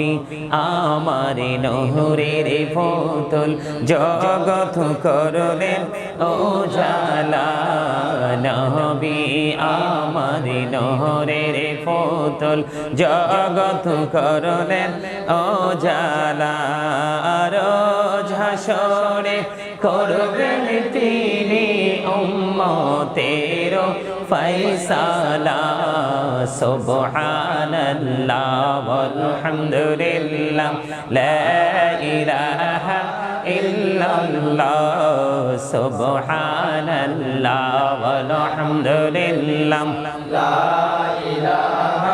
নবী আমার নহরের ফতল জগত করলেন ও জালা নবী, আমার নহরের ফতল জগত করলেন ও জালা রোজ হাসরে করবেন তিনি উম্মতের سبحان الله والحمد لله لا إله إلا الله سبحان الله والحمد لله لا إله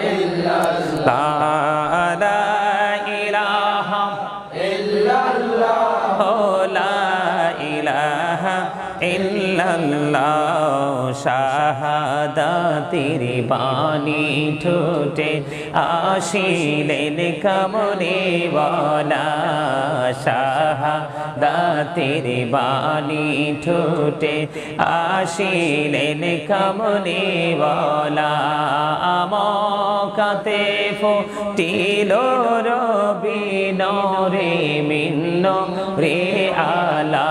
إلا الله إلا الله শাহাদাতের বাণী ঠোঁটে আসিলেন কামনে বলা শাহাদাতের বাণী ঠোঁটে আসিলেন কামনে বলা আমকাতে ফুটিল রবি নরে মিন্ন রে আলা।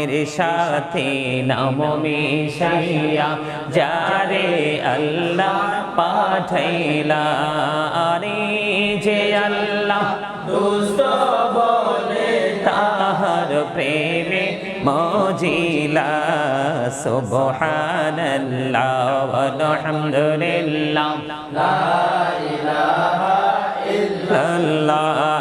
নামের সাথে নাম মিশাইয়া, যারে আল্লাহ পাঠাইলা। আরে যে আল্লাহ দুষ্ট বলে তাহার প্রেমে মজিলা। সুবহানাল্লাহ আলহামদুলিল্লাহ লা ইলাহা ইল্লাল্লাহ।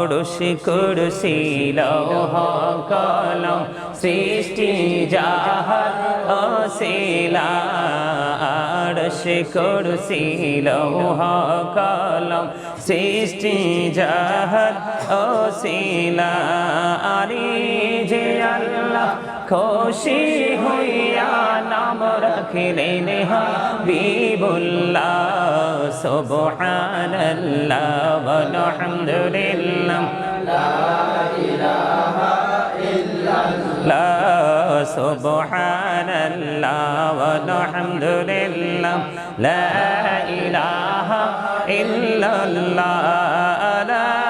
অড়সি কুরসি লৌহ কলম, সৃষ্টি যাহার অশিলা আড়সি কুরসি লৌহ কলম সৃষ্টি যাহার অশিলা। আরে যে আল্লাহ খুশি হইয়া নাম রাখিলেন হাবিবুল্লাহ, সুবহানাল্লাহ আলহামদুলিল্লাহ লা ইলাহা ইল্লাল্লাহ সুবহানাল্লাহ আলহামদুলিল্লাহ লা ইলাহা ইল্লাল্লাহ, লা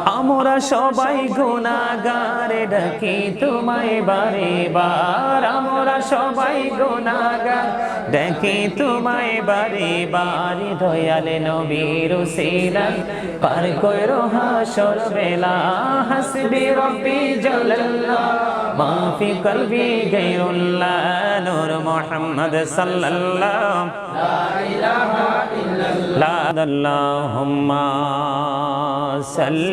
আমরা সবাই গুণাগার ডাকি তোমায় বারে বার আমরা সবাই গুণাগার ডাকি তোমায় বারে বার দয়ালে নবীর সিরাত পার কইরো হাসর বেলা হাসবি রব্বি জাল্লাল্লাহ মা ফি কলবি গায়রুল্লাহ নূর মুহাম্মদ সাল্লাল্লাহ لا اللهم صل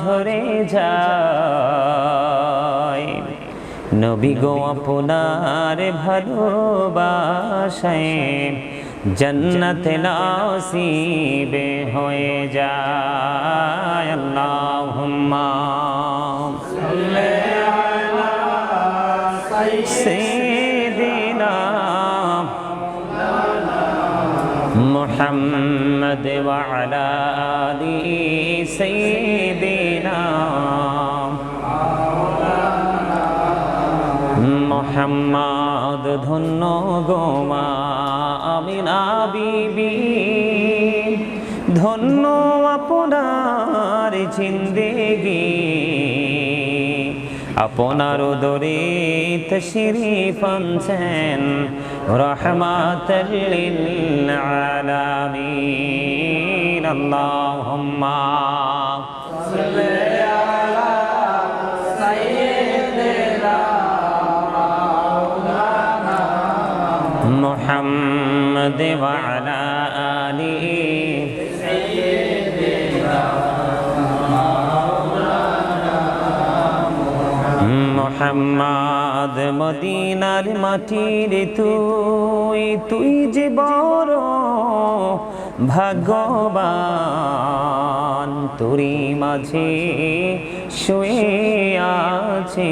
ঝরে যায়। নবী গো আপনার ভালোবাসায় জন্নত নাসিবে হয়ে যায়। আল্লাহুম্মা সাল্লি আলা সাইয়্যিদিনা মুহাম্মদ ওয়া আলা আলি সাইয়্যিদিনা মোহাম্মদ ধন্য গোমা আমিনা বিবি। ধন্য আপনার জিন্দেগি। আপনার দরে তশরিফ আনছেন রহমাতাল্লিল আলামিন। আল্লাহুম্মা محمد وعلى آله মোহাম্মদ মদিনার মাটির তুই তুই যে বড় ভাগ্যবান তুরি মাঝে শুয়ে আছে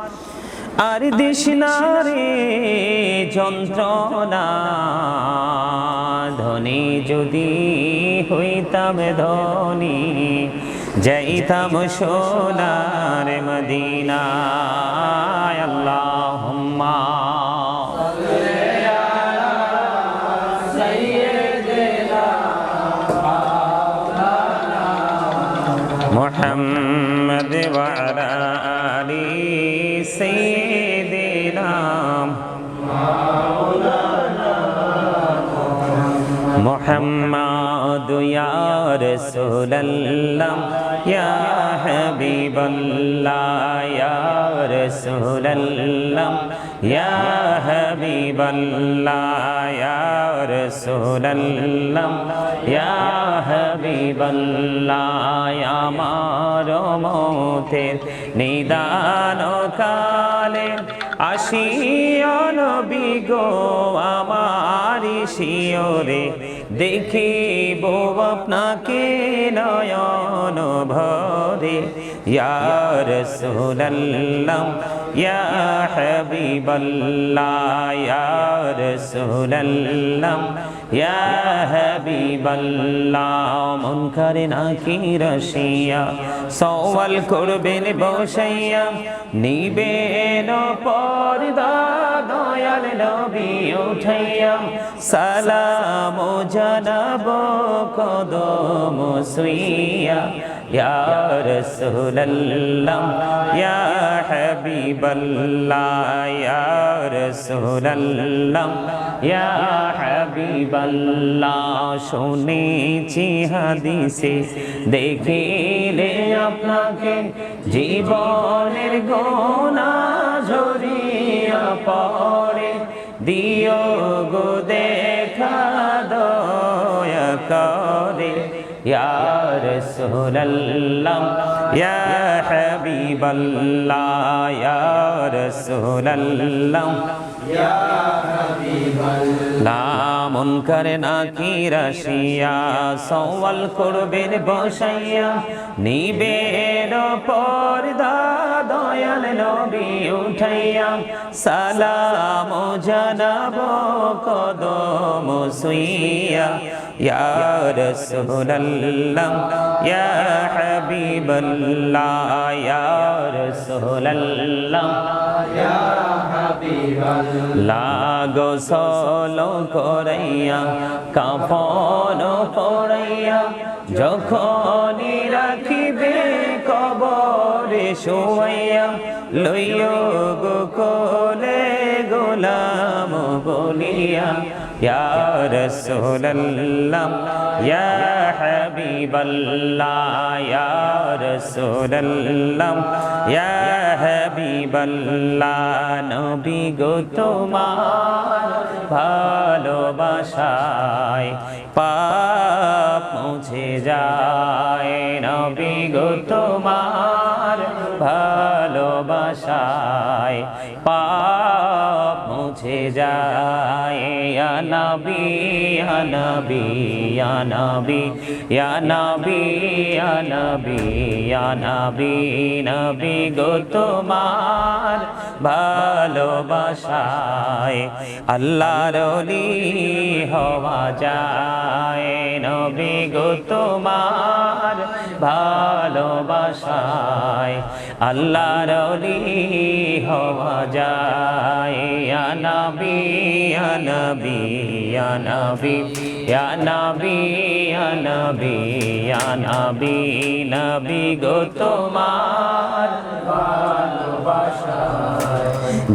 আর দিশনারে যন্ত্রণা ধনী যদি হইতাম ধনী যাইতাম সোনার মদিনায় আল্লাহুম্মা محمد محمد يا رسول الله يا حبيب الله يا رسول الله يا حبيب الله يا رسول الله يا حبيب الله আমার মতের নিদান কালে আসিও নবী গো আমার শিওরে দেখিব আপনাকে নয়ন ভরে। ইয়ার সুলাল্লাম ইয়া হাবিবাল্লাহ ইয়ার সুলাল্লাম ইয়া হাবিবাল্লাহ মন করে নাকি রসিয়া সওয়াল করবেন বসাইয়া, নিবেন পর্দা দয়াল নবী উঠাইয়া, সালাম জানাব কদম সুইয়া ইয়া রাসূলুল্লাহ। ইয়া হাবিবাল্লাহ, শুনেছি হাদিসে, দেখিলে আপনাকে জীবনের গোনা ঝরিয়া পড়ে। দিও গো দেখা দয়া করে। ইয়া রাসূলুল্লাহ, ইয়া হাবিবাল্লাহ, ইয়া রাসূলুল্লাহ। লামন করে না কি রাশিয়া, সওয়াল করবেন বসাইয়া, নিবের দয়াল নবী উঠাইয়া, সালাম জানাব কদম সুইয়া ইয়া রাসূলুল্লাহ ইয়া হাবিবাল্লাহ ইয়া রাসূলুল্লাহ লাগো সলো করাইয়া কাপন পড়াইয়া যখনই রাখিবে কবরে শোয়াইয়া লইয় গো কোলে গোলাম বলিয়া ইয়া রাসূলুল্লাহ, ইয়া হাবিবাল্লাহ, ইয়া রাসূলুল্লাহ, ইয়া হাবিবাল্লাহ, নবী গো তোমার ভালোবাসায় পাপ মুছে যায়, নবী গো তোমার ভালোবাসায় পাপ মুছে যায় নবী নবী নবী নবী নবী নবী গো তোমার ভালোবাসায় আল্লাহর হওয়া যায়। নবী গো তোমার ভালোবাসায়। আল্লাহর হওয়া যায়। নবী নবী নবী নবী নবী নবী গো তোমার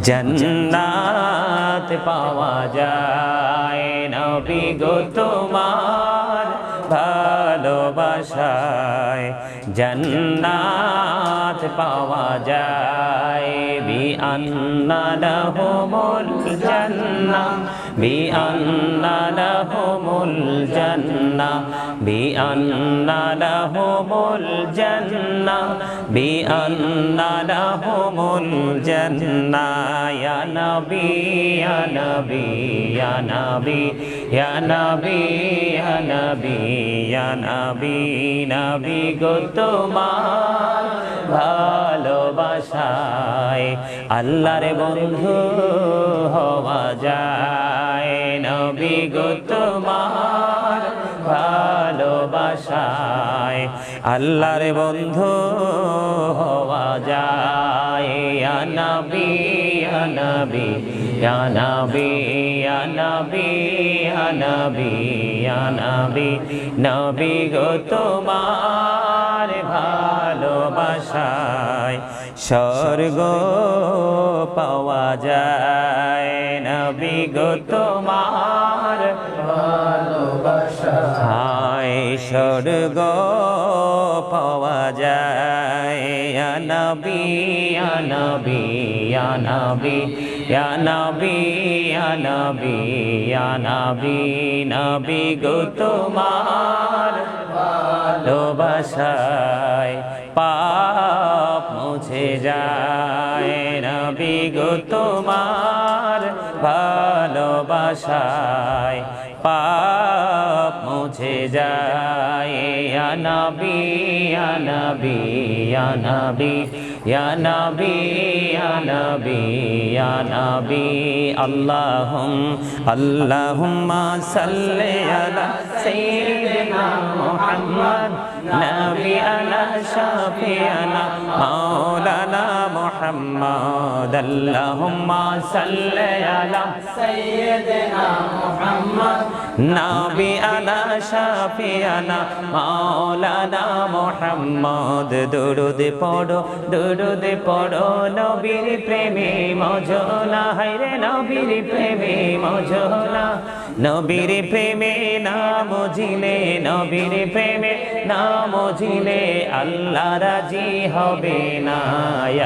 জন্নাত পাওয়া যায়। নবী গো তোমার ভালোবাসায় জন্নাত পাওয়া যায়। বি আন্না লাহুমুল জান্নাহ বি আন্না লাহুমুল জান্নাহ বি আন্না লাহুমুল জান্নাহ বি আন্না লাহুমুল জান্নাহ। ইয়া নবী ইয়া নবী ইয়া নবী ইয়া নবী ইয়া নবী ইয়া নবী নবী গো তোমার ভালোবাসায়। আল্লাহর বন্ধু হওয়া যায়। নবী গো তোমার ভালোবাসায়। আল্লাহর বন্ধু হওয়া যায়। নবী নবী ইয়া নবী ইয়া নবী ইয়া নবী নবী। গো তোমার ভালোবাসায় স্বর্গ পাওয়া যায়। নবী গো তোমার হায় স্বর্গ পাওয়া যায়। নবী নবী নবী। ইয়া নবী ইয়া নবী ইয়া নবী নবী গো তোমার ভালোবাসায় পাপ মুছে যায়। নবী গো তোমার ভালোবাসায় পাপ মুছে যায়। ইয়া নবী ইয়া নবী ইয়া নবী ইয়া নবী ইয়া নবী ইয়া নবী আল্লাহুম আল্লাহুম্মা সাল্লি আলা সাইয়্যিদিনা মুহাম্মদ। নবিয়ানা শাফিয়ানা মাওলানা মুহাম্মদ, আল্লাহুম্মা সাল্লি আলা সাইয়্যিদিনা মুহাম্মদ। নবিয়ানা শাফিয়ানা মাওলানা মুহাম্মদ। দুরুদ পড়ো দুরুদ পড়ো, নবীর প্রেমে মজনা হায়রে নবীর প্রেমে মজনা নবীর প্রেমে নাম জিলে নবীর প্রেমে নাম জিলে আল্লাহ রাজি হবে না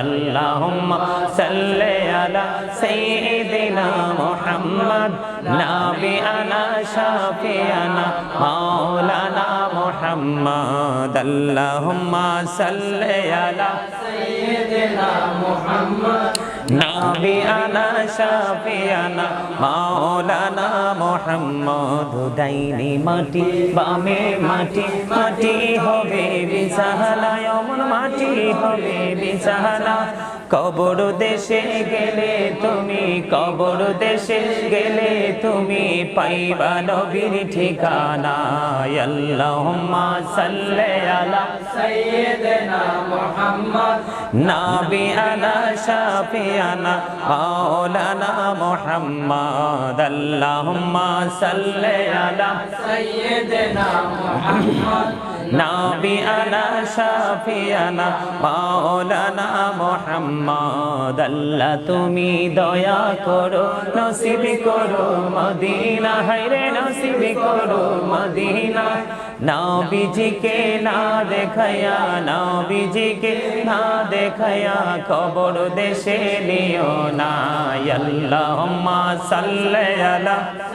আল্লাহুম্মা সাল্লি আলা সাইয়্যিদিনা মুহাম্মদ নাবি আনা শাফিয়ানা মাওলানা মুহাম্মদ। আল্লাহুম্মা সাল্লি আলা সাইয়্যিদিনা শাফিয়ানা শাফিয়ানা মাওলানা মোহাম্মদ ডাইনি মাটি, বামে মাটি মাটি হবে বিছানা অমন মাটি হবে বিছানা। কবর দেশে গেলে তুমি, কবর দেশে গেলে তুমি পাইবা নবীর ঠিকানা। আল্লাহুম্মা সাল্লি আলা সাইয়্যিদিনা মুহাম্মদ, নাবি আলা শাফিয়ানা মাওলানা মুহাম্মদ আল্লাহুম্মা সাল্লি আলা سيدنا محمد নাবিয়ানা শাফিয়ানা মাওলানা মুহাম্মদ আল্লাহ তুমি দয়া করো নসিব করো মদিনা হায়রে নসিব করো মদিনা নবীজিকে না দেখায়া নবীজিকে না দেখায়া খবর দেশে নিও না। আল্লাহ সাল্লাহ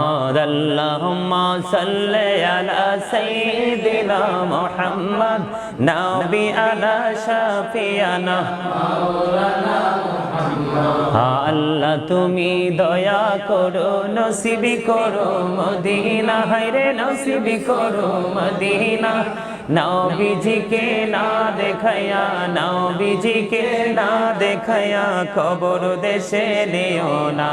اللهم صل على سيدنا محمد نبينا شفيعنا আল্লাহ তুমি দয়া করো নসিবি করো মদিনা হায়রে নসিবি করো মদিনা নবীজিকে না দেখায়া নবীজিকে না দেখায়া খবর দেশে নিও না।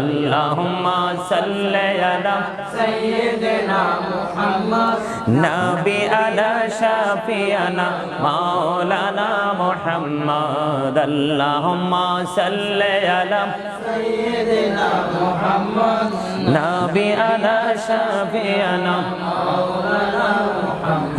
আল্লাহুম্মা সাল্লি আলা সাইয়্যিদিনা মুহাম্মদ। নবী আলা শাফিয়ানা মাওলানা মুহাম্মদ। আল্লাহুম্মা সাল্লি আলা সাইয়্যিদিনা মুহাম্মদ। নবী আলা শাফিয়ানা মাওলানা মুহাম্মদ।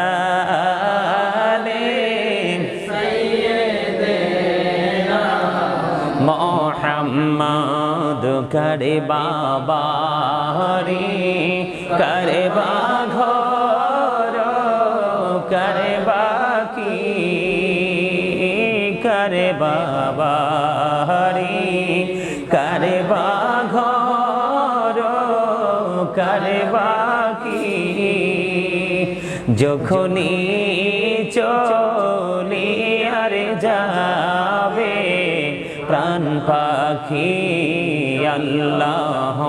করে বাবারি করে বাঘর করে বাকি করে বাবারি করে বাঘর করে বাকি যখনই চলি আর যাবে, প্রাণ পাখি আল্লাহ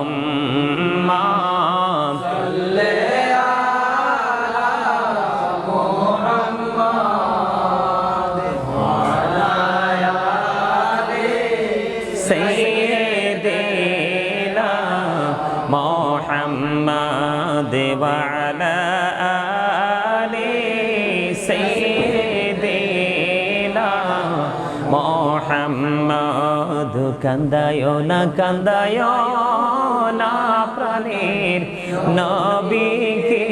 কান্দায় না কান্দায় না প্রাণীর নবীকে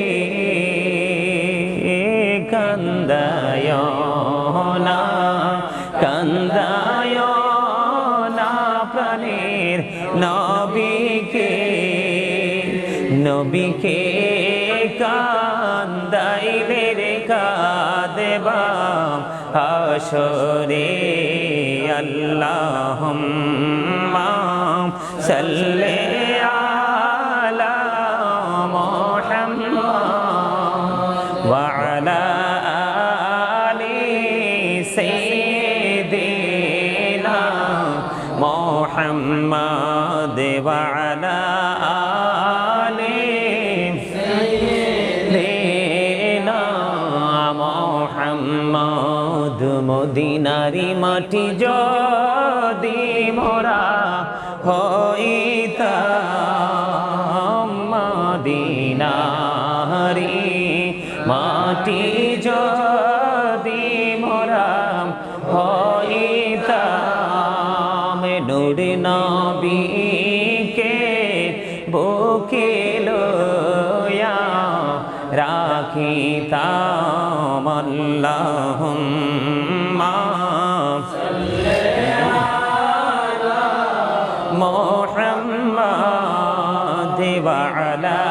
কান্দায় না কান্দায় না প্রাণীর নবীকে নবীকে কান্দাইলে রে কাদেবাম হাসরে আল্লাহুম্মা সাল্লি আলা মুহাম্মাদ ওয়া আলা আলি সাইয়্যিদিনা মুহাম্মাদ ওয়া মদিনারি মাটি যদি মোরা হইতাম মদিনারি, মাটি যদি মোরা হইতাম, নূর নবীকে বুকে লয়া রাখিতাম, আল্লাহুম্মা মুহাম্মাদ ওয়া আলা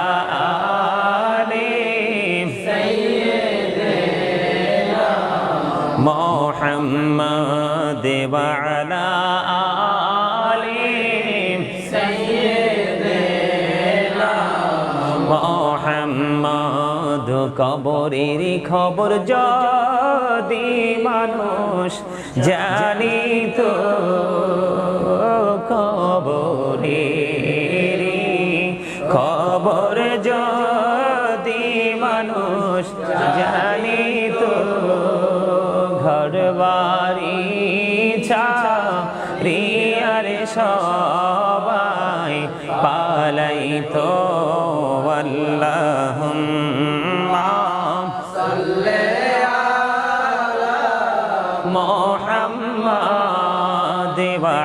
আলি মুহাম্মাদ ওয়া আলা আলি মোহাম্মদ কবরের খবর যদি মানুষ জানিত জানিত ঘর বাড়ি রিয়ারে সবাই পালাই তো আল্লাহুম্মা। মুহাম্মাদ ওয়া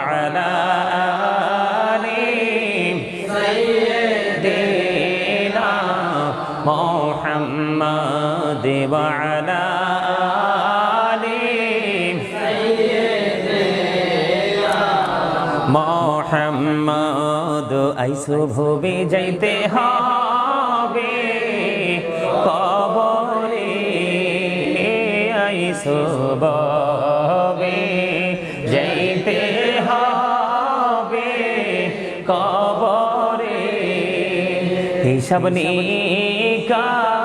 মুহাম্মাদ ওয়া মোহাম্মদ আইসু ভবে যাইতে হবে কবরে আইসু ভবে যাইতে হবে কবরে হিসাব নিকাশ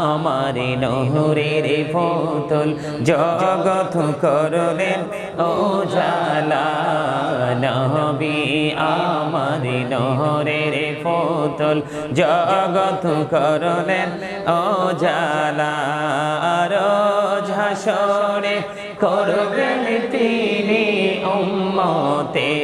আমার নহরের ফতুল জগত করলেন ও জালা, নবী আমার নহরের ফতুল জগত করলেন ও জালা, রোজ হাসরে করবেন তিনি উম্মতের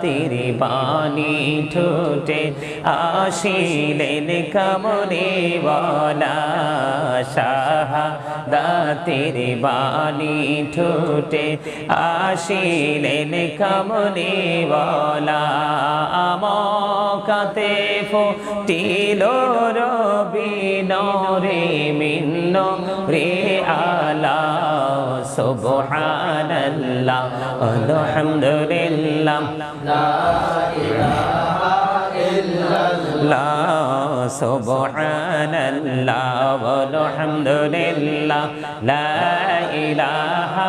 শাহাদাতের বাণী ঠোঁটে আসিলেন কামনে বলা শাহাদাতের বাণী ঠোঁটে আসিলেন কামনে বলা আমকাতে ফুটিল রবি নরে মিন্ন রে আলা সুবহানাল্লাহ আলহামদুলিল্লাহ। লা সুবহানাল্লাহ আলহামদুলিল্লাহ লা ইলাহা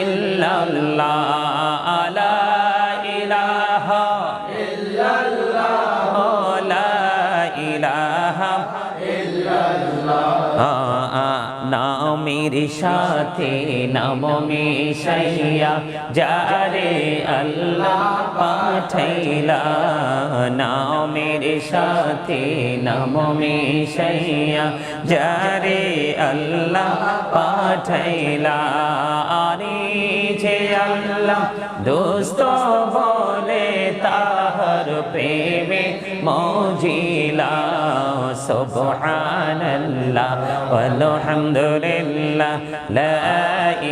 ইল্লাল্লাহ। নামের সাথে নাম মিশাইয়া, যারে আল্লাহ পাঠাইলা, নামের সাথে নাম মিশাইয়া, যারে আল্লাহ পাঠাইলা। আরে যে আল্লাহ দোস্ত তাহার প্রেমে মজিলা সুবহানাল্লাহ আলহামদুলিল্লাহ লা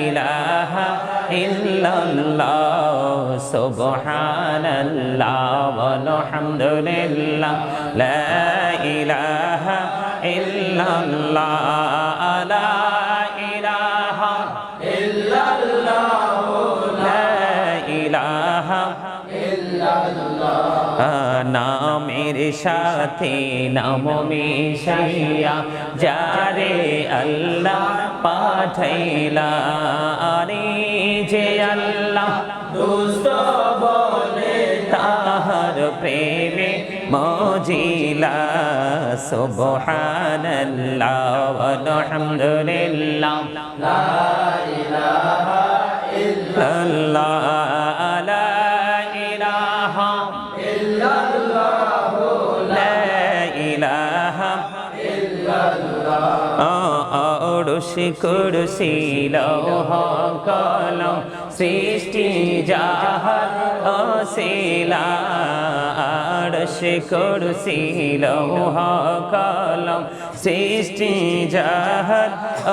ইলাহা ইল্লাল্লাহ সুবহানাল্লাহ আলহামদুলিল্লাহ লা ইলাহা ইল্লাল্লাহ লা নামের সাথে নাম মিশাইয়া যারে আল্লাহ পাঠাইলা। আরে যে আল্লাহ দুষ্ট বলে তাহার প্রেমে মজিলা। সুবহানাল্লাহ আলহামদুলিল্লাহ লা অড়সি কুরসি লৌহ কলম সৃষ্টি যাহার অশিলা। আড়সি কুরসি লৌহ কলম সৃষ্টি যাহার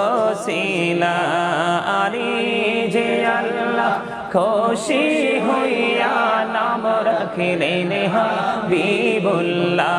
অশিলা। আরে যে আল্লাহ খুশি হইয়া নাম রাখিলেন হাবিবুল্লাহ।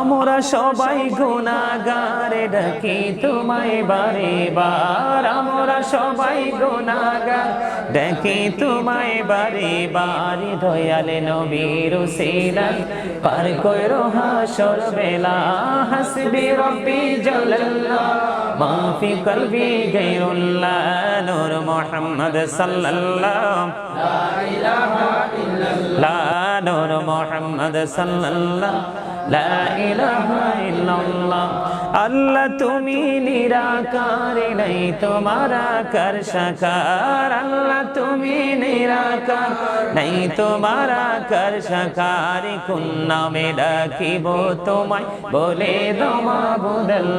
আমরা সবাই গোনাগারে ডাকি তোমায় বারে বার। আমরা সবাই গুণাগার ডাকি তোমায় বারে বার। দয়ালে নবীর সিলাই পার কইরো হাসর বেলা, হাসবি রব্বি জাল্লাল্লাহ, মাফি কলবি গায়রুল্লাহ নূর মুহাম্মদ সাল্লাল্লাহ। লা নূর মুহাম্মদ সাল্লাল্লাহ। আল্লাহ, তুমি নিরাকার নাই, তোমার আকর্ষকার আল্লাহ, তুমি নিরাকার নাই, তোমার আকর্ষকার সাকার। কোন ডাকিব তোমায়, বলে দমা বুদল্লা